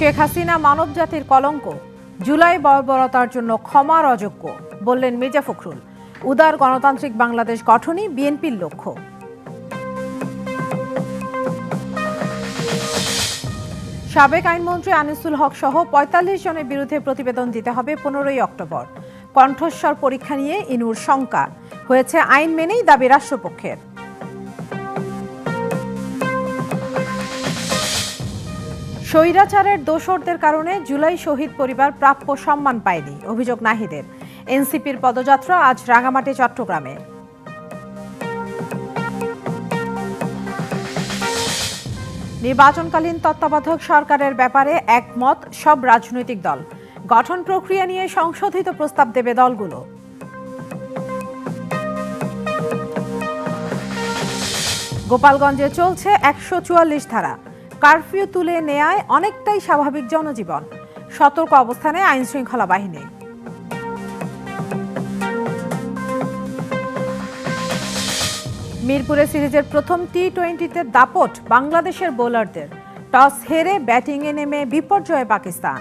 শেখ হাসিনা মানবজাতির কলঙ্ক। জুলাই বর্বরতার জন্য ক্ষমার অযোগ্য, বললেন মির্জা ফখরুল। উদার গণতান্ত্রিক বাংলাদেশ গঠনই বিএনপির লক্ষ্য। সাবেক আইনমন্ত্রী আনিসুল হক সহ পঁয়তাল্লিশ জনের বিরুদ্ধে প্রতিবেদন দিতে হবে পনেরোই অক্টোবর। কণ্ঠস্বর পরীক্ষা নিয়ে ইনুর শঙ্কা। হয়েছে আইন মেনেই দাবি রাষ্ট্রপক্ষের। স্বৈরাচারের দোসরদের কারণে জুলাই শহীদ পরিবার প্রাপ্য সম্মান পায়নি, অভিযোগ নাহিদের। এনসিপির পদযাত্রা আজ রাঙামাটি, চট্টগ্রামে। নির্বাচনকালীন তত্ত্বাবধায়ক সরকারের ব্যাপারে একমত সব রাজনৈতিক দল। গঠন প্রক্রিয়া নিয়ে সংশোধিত প্রস্তাব দেবে দলগুলো। গোপালগঞ্জে চলছে একশো চুয়াল্লিশ ধারা। কারফিউ তুলে নেয়ায় অনেকটাই স্বাভাবিক জনজীবন। সতর্ক অবস্থানে আইনশৃঙ্খলা বাহিনী। মিরপুরে সিরিজের প্রথম টি টোয়েন্টিতে দাপট বাংলাদেশের বোলারদের। টস হেরে ব্যাটিংয়ে নেমে বিপর্যয়ে পাকিস্তান।